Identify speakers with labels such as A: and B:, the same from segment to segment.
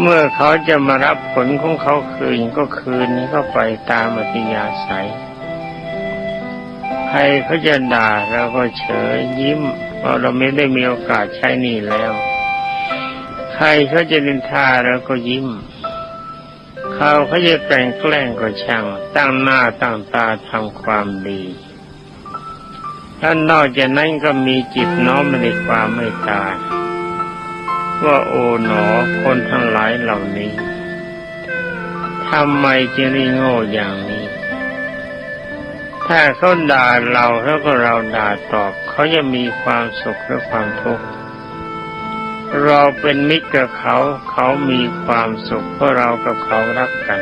A: เมื่อเขาจะมารับผลของเขาคืนก็คืนนี้ก็ไปตามอัธยาศัยใครเขาจะด่าเราก็เฉยยิ้มเพราะเราไม่ได้มีโอกาสใช้หนี่แล้ว ใครเขาจะนินทาเราก็ยิ้ม เขาเขาจะแต่งแกล้งก็ช่าง ตั้งหน้าตั้งตาทำความดีท่านนอกจากนั้นก็มีจิตน้อมในความไม่ตาย ว่าโอ๋หนอคนทั้งหลายเหล่านี้ทำไมจึงได้โง่อย่างนี้ ถ้าเขาด่าเราแล้วก็เราด่าตอบเขาจะมีความสุขหรือความทุกข์เราเป็นมิตรกับเขาเขามีความสุขเพราะเรากับเขารักกัน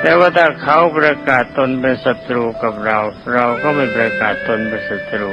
A: แต่ว่าถ้าเขาประกาศตนเป็นศัตรูกับเรา เราก็ไม่ประกาศตนเป็นศัตรู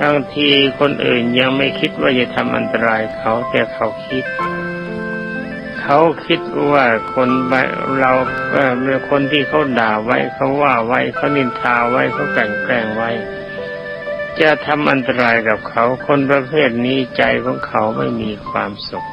A: บางทีคนอื่นยังไม่คิดว่าจะทำอันตรายเขาแต่เขาคิด เขาคิดว่าคนเราเป็นคนที่เขาด่าไว้เขาว่าไว้เขานินทาไว้เขากลั่นแกล้งไว้ จะทำอันตรายกับเขา คนประเภทนี้ใจของเขาไม่มีความสุข